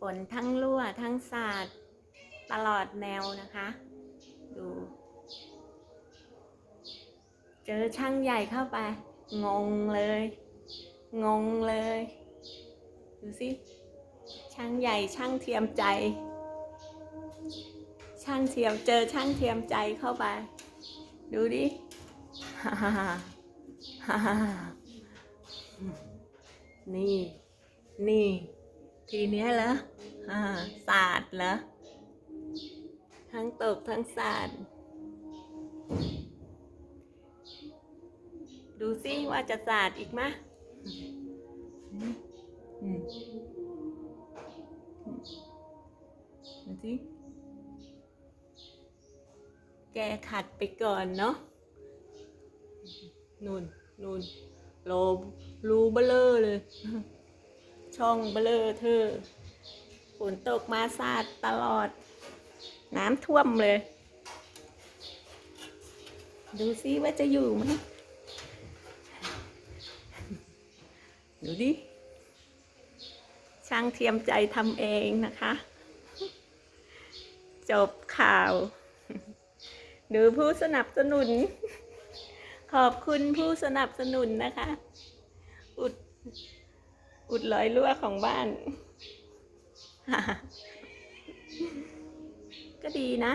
ฝนทั้งรั่วทั้งสาดตลอดแนวนะคะ ดู เจอช่างใหญ่เข้าไป งงเลย งงเลย ดูสิ ช่างใหญ่ช่างเทียมใจ ช่างเทียมเจอช่างเทียมใจเข้าไป ดูดิฮ่าฮ่าฮ่าฮ่าฮ่านี่ นี่ ทีเนี้ยเหรออ่าศาสตร์เหรอ ทั้งตกทั้งศาสตร์ ดูซิว่าจะศาสตร์อีกมะอืมอืมดูสิแกขัดไปก่อนเนาะนูนนูนโลบรูเบลอเลย ช่องเบลอเธอฝนตกมาสาดตลอด น้ำท่วมเลย ดูซิว่าจะอยู่ไหมดูดิ ช่างเทียมใจทำเองนะคะ จบข่าว ดูผู้สนับสนุน ขอบคุณผู้สนับสนุนนะคะ อุด อุดรอยรั่วของบ้าน ก็ดีนะ